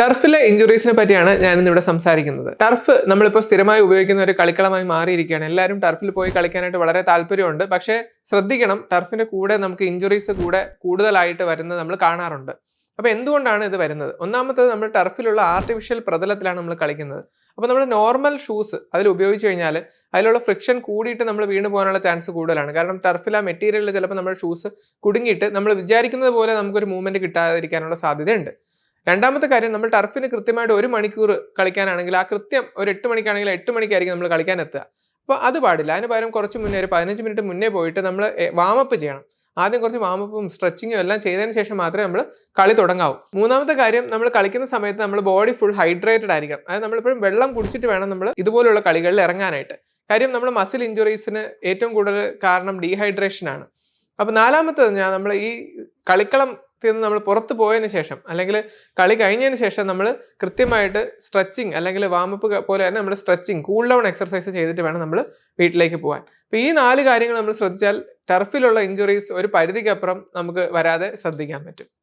ടർഫിലെ ഇഞ്ചുറീസിനെ പറ്റിയാണ് ഞാൻ ഇന്ന് ഇവിടെ സംസാരിക്കുന്നത്. ടർഫ് നമ്മളിപ്പോൾ സ്ഥിരമായി ഉപയോഗിക്കുന്ന ഒരു കളിക്കളമായി മാറിയിരിക്കുകയാണ്. എല്ലാവരും ടർഫിൽ പോയി കളിക്കാനായിട്ട് വളരെ താല്പര്യമുണ്ട്. പക്ഷേ ശ്രദ്ധിക്കണം ടർഫിന്റെ കൂടെ നമുക്ക് ഇഞ്ചുറീസ് കൂടെ കൂടുതലായിട്ട് വരുന്നത് നമ്മൾ കാണാറുണ്ട്. അപ്പോൾ എന്തുകൊണ്ടാണ് ഇത് വരുന്നത്? ഒന്നാമത്തത് നമ്മൾ ടർഫിലുള്ള ആർട്ടിഫിഷ്യൽ പ്രതലത്തിലാണ് നമ്മൾ കളിക്കുന്നത്. അപ്പോൾ നമ്മൾ നോർമൽ ഷൂസ് അതിൽ ഉപയോഗിച്ച് കഴിഞ്ഞാൽ അതിലുള്ള ഫ്രിക്ഷൻ കൂടിയിട്ട് നമ്മൾ വീണ് പോകാനുള്ള ചാൻസ് കൂടുതലാണ്. കാരണം ടർഫിൽ ആ മെറ്റീരിയലിൽ ചിലപ്പോൾ നമ്മുടെ ഷൂസ് കുടുങ്ങിയിട്ട് നമ്മൾ വിചാരിക്കുന്നത് പോലെ നമുക്കൊരു മൂവ്മെന്റ് കിട്ടാതിരിക്കാനുള്ള സാധ്യതയുണ്ട്. രണ്ടാമത്തെ കാര്യം നമ്മൾ ടർഫിന് കൃത്യമായിട്ട് ഒരു മണിക്കൂർ കളിക്കാനാണെങ്കിൽ ആ കൃത്യം ഒരു എട്ട് മണിക്കാണെങ്കിൽ എട്ട് മണിക്കായിരിക്കും നമ്മൾ കളിക്കാൻ എത്തുക. അപ്പോൾ അത് പാടില്ല. അതിന് പകരം കുറച്ച് മുന്നേ ഒരു പതിനഞ്ച് മിനിറ്റ് മുന്നേ പോയിട്ട് നമ്മൾ വാമപ്പ് ചെയ്യണം. ആദ്യം കുറച്ച് വാമപ്പും സ്ട്രെച്ചിങ്ങും എല്ലാം ചെയ്തതിന് ശേഷം മാത്രമേ നമ്മൾ കളി തുടങ്ങാവൂ. മൂന്നാമത്തെ കാര്യം നമ്മൾ കളിക്കുന്ന സമയത്ത് നമ്മൾ ബോഡി ഫുൾ ഹൈഡ്രേറ്റഡ് ആയിരിക്കണം. അതായത് നമ്മളിപ്പോഴും വെള്ളം കുടിച്ചിട്ട് വേണം നമ്മൾ ഇതുപോലുള്ള കളികളിൽ ഇറങ്ങാനായിട്ട്. കാര്യം നമ്മൾ മസിൽ ഇഞ്ചുറീസിന് ഏറ്റവും കൂടുതൽ കാരണം ഡീഹൈഡ്രേഷൻ ആണ്. അപ്പോൾ നാലാമത്തത് ഞാൻ നമ്മൾ ഈ കളിക്കളം നിന്ന് നമ്മൾ പുറത്ത് പോയതിന് ശേഷം അല്ലെങ്കിൽ കളി കഴിഞ്ഞതിന് ശേഷം നമ്മൾ കൃത്യമായിട്ട് സ്ട്രെച്ചിങ് അല്ലെങ്കിൽ വാമപ്പ് പോലെ തന്നെ നമ്മൾ സ്ട്രെച്ചിങ് കൂൾ ഡൗൺ എക്സർസൈസ് ചെയ്തിട്ട് വേണം നമ്മൾ വീട്ടിലേക്ക് പോകാൻ അപ്പോൾ ഈ നാല് കാര്യങ്ങൾ നമ്മൾ ശ്രദ്ധിച്ചാൽ ടർഫിലുള്ള ഇഞ്ചുറീസ് ഒരു പരിധിക്കപ്പുറം നമുക്ക് വരാതെ ശ്രദ്ധിക്കാൻ പറ്റും.